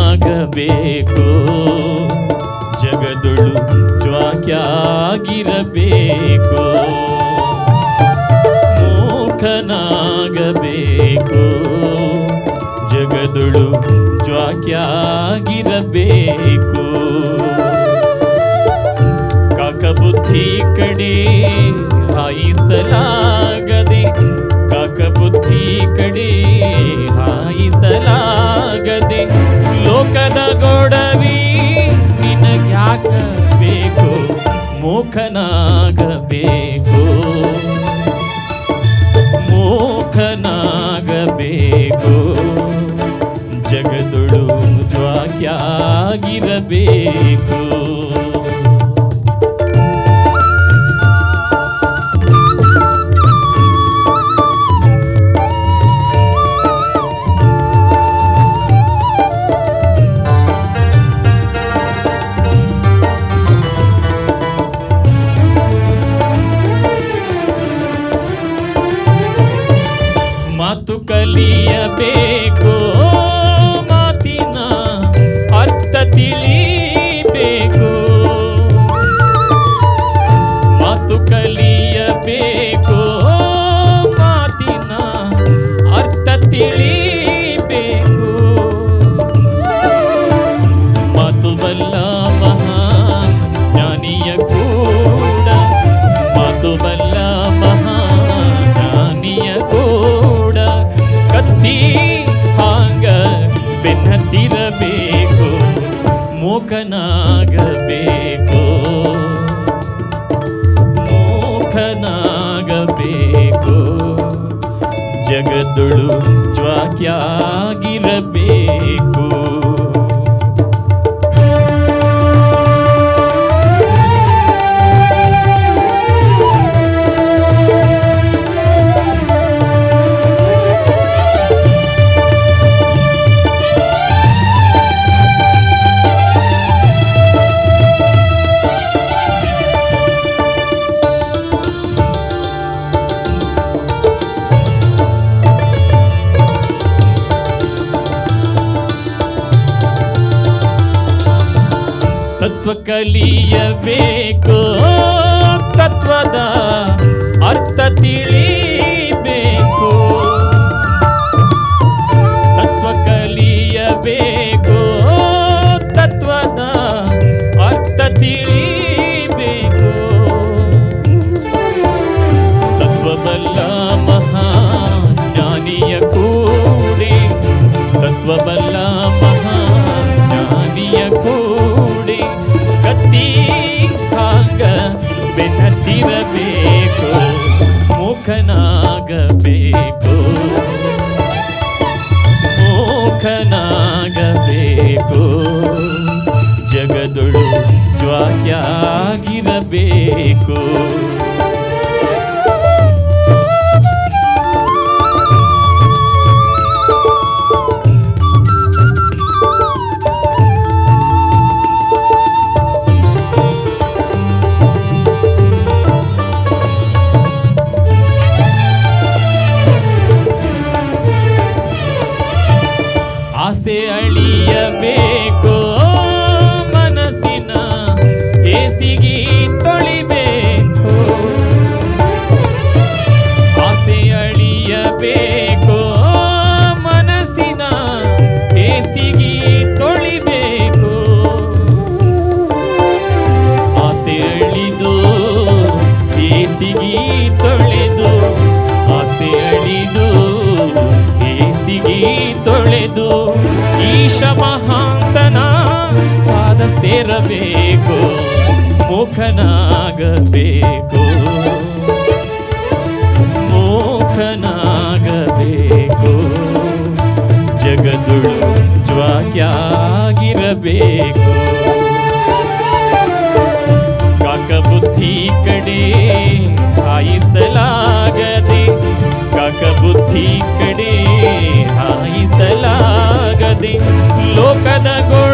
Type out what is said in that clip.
ಮೂಖನಾಗಬೇಕು ಜಗದೊಳು ಜ್ವಾಕ್ಯಾಗಿರಬೇಕು ಮೂಖನಾಗಬೇಕು ಜಗದೊಳು ಜ್ವಾಕ್ಯಾಗಿರಬೇಕು ಕಾಕಬುದ್ಧಿ ಕಡೆ ಹಾಯಿಸಲಾಗದೆ ಕಾಕಬುದ್ಧಿ ಕಡೆ ಹಾಯಿಸಲಾಗದೆ ಲೋಕದ ಗೊಡವಿ ನಿನಗ್ಯಾಕ ಬೇಕು? ಮೋಖನಾಗಬೇಕು ಮೂಖನಾಗಬೇಕು ಜಗದೊಳು ಜ್ವಾಕ್ಯಾಗಿರಬೇಕು ಮಾತು ಕಲಿಯಬೇಕು ಮಾತಿನ ಅರ್ಥ ತಿಳಿಬೇಕು. ಮಾತು ಕಲಿಯಬೇಕು ಮಾತಿನ ಅರ್ಥ ತಿಳಿಬೇಕು ಮೂಕನಾಗಬೇಕು ಮೂಕನಾಗಬೇಕು ಜಗದೊಳು ಜ್ವಾಕ್ಯಾಗಿರಬೇಕು ತತ್ವ ಕಲಿಯಬೇಕು. ತತ್ವದ ಅರ್ಥ ತಿಳಿಬೇಕು. ಕತ್ತಿ ಹಾಗ ಬೆನ್ನತ್ತಿರಬೇಕು ಮುಖನಾಗಬೇಕು ಮುಖನಾಗಬೇಕು ಜಗದೊಳು ಜ್ವಾಕ್ಯಾಗಿರಬೇಕು. ತೊಳೆದು ಆಸೆ ಅಳಿದು ಬೇಸಿಗೆ ತೊಳೆದು ಈಶ ಮಹಾಂತನ ಪಾದ ಸೇರಬೇಕು ಮುಖನಾಗಬೇಕು ಮೋಖನಾಗಬೇಕು ಜಗದುಳು ಜ್ವಾಕ್ಯಾಗಿರಬೇಕು. ಬುದ್ಧಿ ಕಡೆ ಹಾಯಿಸಲಾಗದೆ ಲೋಕದ ಗೊಡವಿ